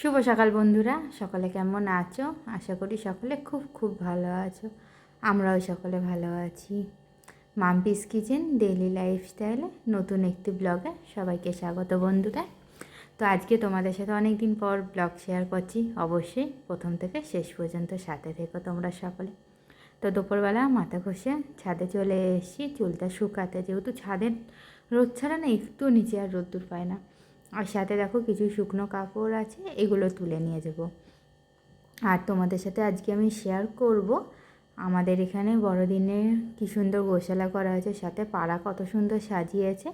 শুভ সকাল বন্ধুরা, সকলে কেমন আছো? আশা করি সকলে খুব খুব ভালো আছো। আমরাও সকলে ভালো আছি। মাম্পিস কিচেন ডেইলি লাইফস্টাইলে নতুন একটি ব্লগে সবাইকে স্বাগত বন্ধুরা। তো আজকে তোমাদের সাথে অনেক দিন পর ব্লগ শেয়ার করছি। অবশ্যই প্রথম থেকে শেষ পর্যন্ত সাথে থেকো তোমরা সকলে। তো দুপুরবেলা মাথা ঘষে ছাদে চলে এসেছি। চুলটা শুকাতে যেহেতু ছাদের রোদ ছাড়া না একটু নিচে আর রোদ্দুর পায় না। আর সাথে দেখো কিছু শুকনো কাপড় আছে, এগুলো তুলে নিয়ে যাব। আর তোমাদের সাথে আজকে আমি শেয়ার করব আমাদের এখানে বড়দিনে কী সুন্দর গোশালা করা হয়েছে, সাথে পাড়া কত সুন্দর সাজিয়েছে,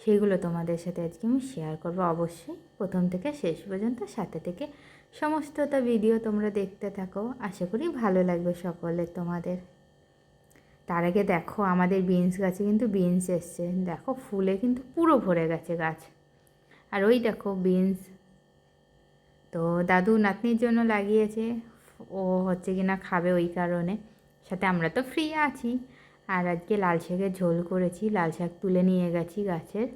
সেগুলো তোমাদের সাথে আজকে আমি শেয়ার করব। অবশ্যই প্রথম থেকে শেষ পর্যন্ত সাথে থেকে সমস্তটা ভিডিও তোমরা দেখতে থাকো। আশা করি ভালো লাগবে সকলের তোমাদের। তার আগে দেখো আমাদের বিনস গাছে কিন্তু বিনস এসছে। দেখো ফুলে কিন্তু পুরো ভরে গেছে গাছ। আর ওই দেখো বিনস তো দাদু নাতনির জন্য লাগিয়েছে। ও হচ্ছে কি না খাবে ওই কারণে। সাথে আমরা তো ফ্রি আছি। আর আজকে লাল শাকের ঝোল করেছি। লাল শাক তুলে নিয়ে গেছি গাছের।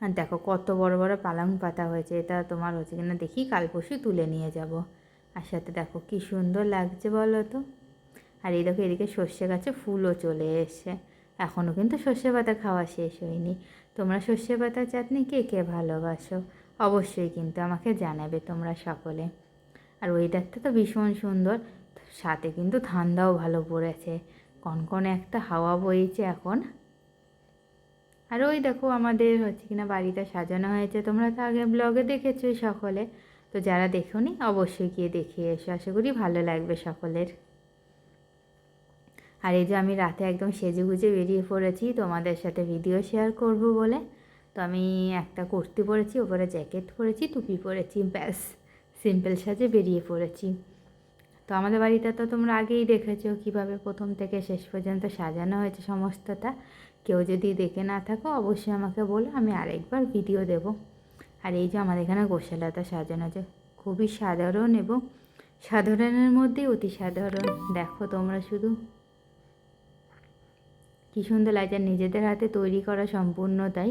আর দেখো কত বড় বড় পালং পাতা হয়েছে। এটা তোমার হচ্ছে কিনা দেখি কাল পরশু তুলে নিয়ে যাব। আর সাথে দেখো কি সুন্দর লাগছে বলো তো। আর এই দেখো এদিকে সর্ষে গাছে ফুলও চলে এসছে। এখনও কিন্তু সর্ষে পাতা খাওয়া শেষ হয়নি। তোমরা সর্ষে পাতার চাটনি কে কে ভালোবাসো? অবশ্যই কিন্তু আমাকে জানাবে তোমরা সকলে। আর ওয়েদারটা তো ভীষণ সুন্দর, সাথে কিন্তু ঠান্ডাও ভালো পড়েছে। কনকনে একটা হাওয়া বইছে এখন। আর ওই দেখো আমাদের হচ্ছে কিনা বাড়িটা সাজানো হয়েছে। তোমরা তো আগে ব্লগে দেখেছ সকলে। তো যারা দেখোনি, অবশ্যই গিয়ে দেখিয়ে এসো। আশা করি ভালো লাগবে সকলের। আর এই যে আমি রাতে একদম সেজে গুজে বেরিয়ে পড়েছি, তোমাদের সাথে ভিডিও শেয়ার করব বলে। তো আমি একটা কুর্তি পরেছি, ওপরে জ্যাকেট পরেছি, টুপি পরেছি, ব্যাস সিম্পল সাজে বেরিয়ে পড়েছি। তো আমাদের বাড়িতে তো তোমরা আগেই দেখেছ, কীভাবে প্রথম থেকে শেষ পর্যন্ত সাজানো হয়েছে সমস্তটা। কেউ যদি দেখে না থাকো, অবশ্যই আমাকে বলো, আমি আরেকবার ভিডিও দেব। আর এই যে আমাদের এখানে গোশালাটা সাজানো আছে খুবই সাধারণ এবং সাধারণের মধ্যেই অতি সাধারণ। দেখো তোমরা শুধু কী সুন্দর লাগছে, নিজেদের হাতে তৈরি করা সম্পূর্ণ তাই?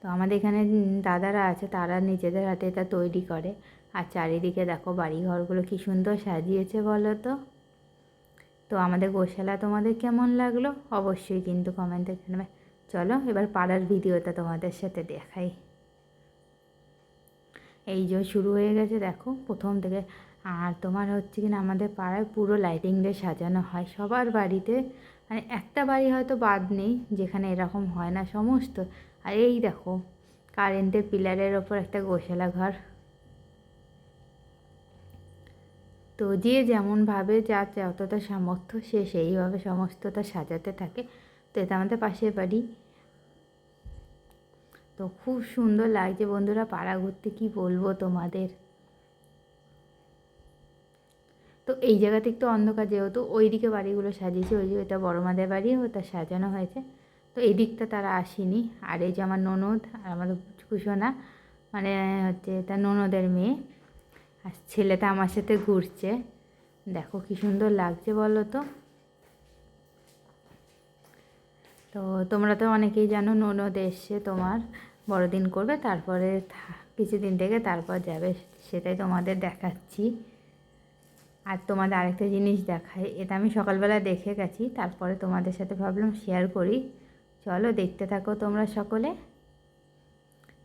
তো আমাদের এখানে দাদারা আছে, তারা নিজেদের হাতে এটা তৈরি করে। আর চারিদিকে দেখো বাড়ি ঘরগুলো কী সুন্দর সাজিয়েছে বলো তো? তো আমাদের গোশালা তোমাদের কেমন লাগল? অবশ্যই কিন্তু কমেন্টে জানাবে। চলো এবার পাড়ার ভিডিওটা তোমাদের সাথে দেখাই। এই যে শুরু হয়ে গেছে, দেখো প্রথম থেকে আর তোমার হচ্ছে কিনা আমাদের পাড়ায় পুরো লাইটিং দিয়ে সাজানো হয়। সবার বাড়িতে মানে একটা বাড়ি হয়তো বাদ নেই, যেখানে এরকম হয় না সমস্ত। আর এই দেখো কারেন্টের পিলারের ওপর একটা গোশালা ঘর। তো যে যেমনভাবে যা যতটা সামর্থ্য, সে সেইভাবে সমস্তটা সাজাতে থাকে। তো এটা আমাদের পাশের বাড়ি। তো খুব সুন্দর লাগছে বন্ধুরা পাড়া ঘুরতে, কি বলব তোমাদের? তো এই জায়গাতে একটু অন্ধকার যেহেতু, ওই দিকে বাড়িগুলো সাজিয়েছে, ওই যে এটা বড় মাদের বাড়ি, ওটা সাজানো হয়েছে। তো এই দিকটা তারা আসেনি। আর এই যে আমার ননদ আর আমাদের কুসোনা মানে হচ্ছে এটা ননদের মেয়ে, আর ছেলেটা আমার সাথে ঘুরছে। দেখো কি সুন্দর লাগছে বলো তো। তো তোমরা তো অনেকেই জানো ননদ এসছে তোমার, বড়দিন করবে, তারপরে কিছুদিন থেকে তারপর যাবে, সেটাই তোমাদের দেখাচ্ছি। আর তোমাদের আরেকটা জিনিস দেখাই, এটা আমি সকালবেলা দেখে গেছি, তারপরে তোমাদের সাথে ভাবলাম শেয়ার করি। চলো দেখতে থাকো তোমরা সকলে।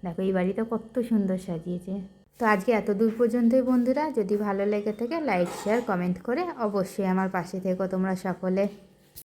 দেখো, এই বাড়িটা কত সুন্দর সাজিয়েছে। তো আজকে এত দূর পর্যন্তই বন্ধুরা, যদি ভালো লেগে থাকে লাইক শেয়ার কমেন্ট করে অবশ্যই আমার পাশে থেকো তোমরা সকলে।